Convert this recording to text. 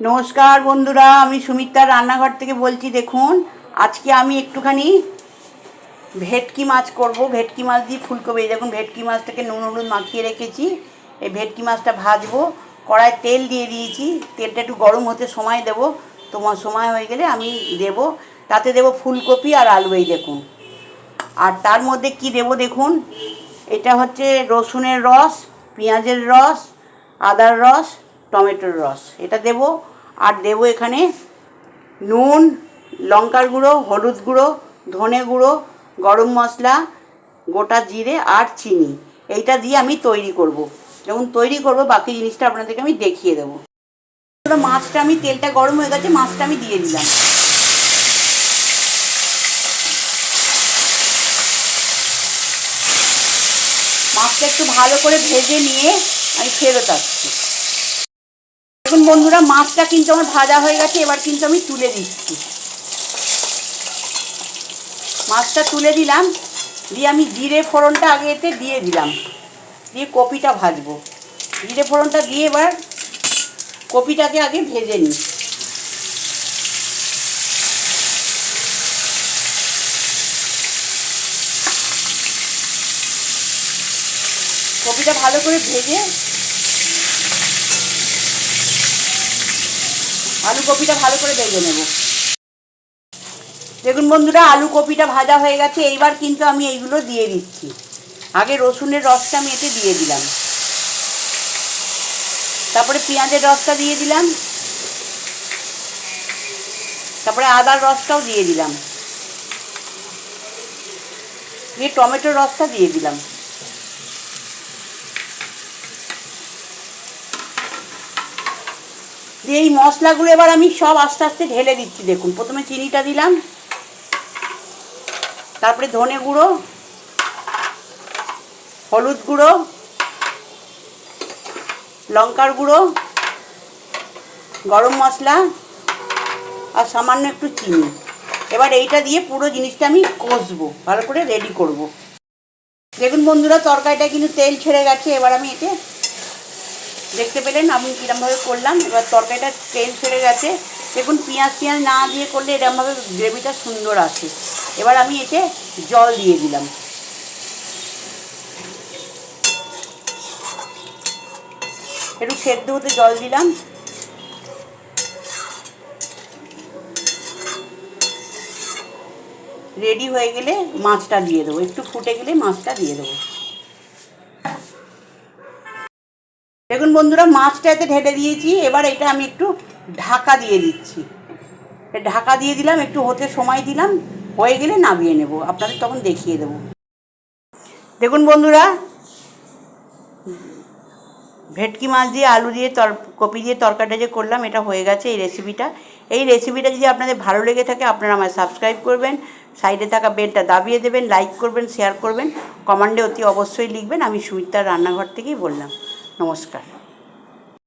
নমস্কার বন্ধুরা, আমি সুমিত্রার রান্নাঘর থেকে বলছি, দেখুন, আজকে আমি একটুখানি ভেটকি মাছ করব। ভেটকি মাছ দিয়ে ফুলকপি, দেখুন, ভেটকি মাছটাকে নুন হলুদ মাখিয়ে রেখেছি। এই ভেটকি মাছটা ভাজবো কড়ায় তেল দিয়ে দিয়েছি, তেলটা একটু গরম হতে সময় দেব। তোমার সময় হয়ে গেলে আমি দেব, তাতে দেব ফুলকপি আর আলু, এই দেখুন। আর তার মধ্যে কি দেব, দেখুন, এটা হচ্ছে রসুনের রস, পেঁয়াজের রস, আদার রস টমেটোর রস। এটা দেব আর দেব এখানে নুন, লঙ্কার গুঁড়ো, হলুদ গুঁড়ো, ধনে গুঁড়ো, গরম মশলা, গোটা জিরে আর চিনি। এইটা দিয়ে আমি তৈরি করব। যখন তৈরি করব, বাকি জিনিসটা আপনাদেরকে আমি দেখিয়ে দেবো। মাছটা আমি, তেলটা গরম হয়ে গেছে, মাছটা আমি দিয়ে দিলাম। মাছটা একটু ভালো করে ভেজে নিয়ে আমি ফেরত আসছি। দেখুন বন্ধুরা মাছটা কিন্তু আমার ভাজা হয়ে গেছে, এবার কিন্তু আমি তুলে দিচ্ছি। মাছটা তুলে দিলাম, দিয়ে আমি জিরে ফোড়নটা আগে এতে দিয়ে দিলাম। দিয়ে কপিটা ভাজবো। জিরে ফোড়নটা দিয়ে এবার কপিটাকে আগে ভেজে নিই। কপিটা ভালো করে ভেজে আলু কপিটা ভালো করে ভেজে নেব। দেখুন বন্ধুরা আলু কপিটা ভাজা হয়ে গেছে। এইবার কিন্তু আমি এইগুলো দিয়ে দিচ্ছি। আগে রসুনের রসটা আমি এতে দিয়ে দিলাম। তারপরে পেঁয়াজের রসটা দিয়ে দিলাম। তারপরে আদার রসটাও দিয়ে দিলাম। দিয়ে টমেটোর রসটা দিয়ে দিলাম। দিয়ে এই মশলাগুলো এবার আমি সব আস্তে আস্তে ঢেলে দিচ্ছি, দেখুন প্রথমে চিনিটা দিলাম, তারপরে ধনে গুঁড়ো, হলুদ গুঁড়ো, লঙ্কার গুঁড়ো, গরম মশলা আর সামান্য একটু চিনি এবার এইটা দিয়ে পুরো জিনিসটা আমি কষবো, ভালো করে রেডি করব। দেখুন বন্ধুরা, তরকারিটা কিন্তু তেল ছেড়ে গেছে, এবার আমি এতে দেখতে পেলেন, আমি কীরমভাবে করলাম, এবার তরকারিটা তেল ছেড়ে গেছে। দেখুন, পেঁয়াজ পেঁয়াজ না দিয়ে করলে এরমভাবে গ্রেভিটা সুন্দর আসে। এবার আমি এতে জল দিয়ে দিলাম। একটু সেদ্ধ হতে জল দিলাম। রেডি হয়ে গেলে মাছটা দিয়ে দেবো। একটু ফুটে গেলে মাছটা দিয়ে দেবো। দেখুন বন্ধুরা, মাছটা এতে ঢেলে দিয়েছি। এবার এটা আমি একটু ঢাকা দিয়ে দিচ্ছি। ঢাকা দিয়ে দিলাম, একটু হতে সময় দিলাম। হয়ে গেলে নামিয়ে নেব। আপনাদের তখন দেখিয়ে দেবো। দেখুন বন্ধুরা, ভেটকি মাছ দিয়ে, আলু দিয়ে, তর, কপি দিয়ে তরকারিটা যে করলাম, এটা হয়ে গেছে এই রেসিপিটা এই রেসিপিটা যদি আপনাদের ভালো লেগে থাকে, আপনারা আমায় সাবস্ক্রাইব করবেন, সাইডে থাকা বেলটা দাবিয়ে দেবেন লাইক করবেন শেয়ার করবেন। কমান্ডে অতি অবশ্যই লিখবেন। আমি সুমিতার রান্নাঘর থেকেই বললাম। নমস্কার।